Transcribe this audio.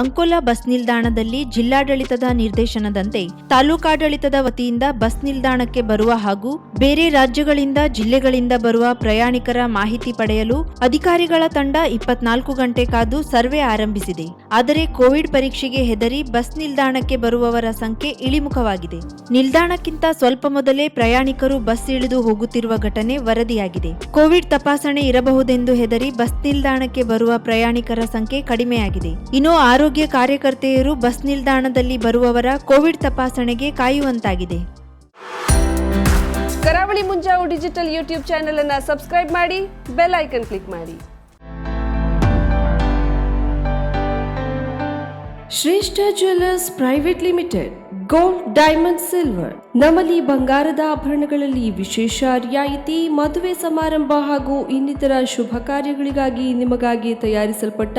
Ankola bus ನಿಲ್ದಾಣದಲ್ಲಿ ಜಿಲ್ಲಾಡಳಿತದ ನಿರ್ದೇಶನದಂತೆ ತಾಲೂಕಾಡಳಿತದ ವತಿಯಿಂದ ಬಸ್ ನಿಲ್ದಾಣಕ್ಕೆ ಬರುವ ಹಾಗೂ ಬೇರೆ ರಾಜ್ಯಗಳಿಂದ ಜಿಲ್ಲೆಗಳಿಂದ ಬರುವ ಪ್ರಯಾಣಿಕರ ಮಾಹಿತಿ ಪಡೆಯಲು ಅಧಿಕಾರಿಗಳ ತಂಡ ಇಪ್ಪತ್ನಾಲ್ಕು ಗಂಟೆ ಕಾದು ಸರ್ವೆ ಆರಂಭಿಸಿದೆ. ಆದರೆ ಕೋವಿಡ್ ಪರೀಕ್ಷೆಗೆ ಹೆದರಿ ಬಸ್ ನಿಲ್ದಾಣಕ್ಕೆ ಬರುವವರ ಸಂಖ್ಯೆ ಇಳಿಮುಖವಾಗಿದೆ. ನಿಲ್ದಾಣಕ್ಕಿಂತ ಸ್ವಲ್ಪ ಮೊದಲೇ ಪ್ರಯಾಣಿಕರು ಬಸ್ ಇಳಿದು ಹೋಗುತ್ತಿರುವ ಘಟನೆ ವರದಿಯಾಗಿದೆ. ಕೋವಿಡ್ ತಪಾಸಣೆ ಇರಬಹುದೆಂದು ಹೆದರಿ ಬಸ್ ನಿಲ್ದಾಣಕ್ಕೆ ಬರುವ ಪ್ರಯಾಣಿಕರ ಸಂಖ್ಯೆ ಕಡಿಮೆಯಾಗಿದೆ. ಇನ್ನು ಆರೋಗ್ಯ ಕಾರ್ಯಕರ್ತೆಯರು ಬಸ್ ನಿಲ್ದಾಣದಲ್ಲಿ ಬರುವವರ ಕೋವಿಡ್ ತಪಾಸಣೆಗೆ ಕಾಯುವಂತಾಗಿದೆ. Karavali Munjavu digital YouTube channel ಅನ್ನು ಸಬ್ಸ್ಕ್ರೈಬ್ ಮಾಡಿ, ಬೆಲ್ ಐಕನ್ ಕ್ಲಿಕ್ ಮಾಡಿ. Shreshta jewellers private limited, gold, diamond, silver. ನಮಲಿ ಬಂಗಾರದ ಆಭರಣಗಳಲ್ಲಿ ವಿಶೇಷ ರಿಯಾಯಿತಿ, ಮದುವೆ ಸಮಾರಂಭ ಹಾಗೂ ಇನ್ನಿತರ ಶುಭ ಕಾರ್ಯಗಳಿಗಾಗಿ ನಿಮಗಾಗಿ ತಯಾರಿಸಲ್ಪಟ್ಟ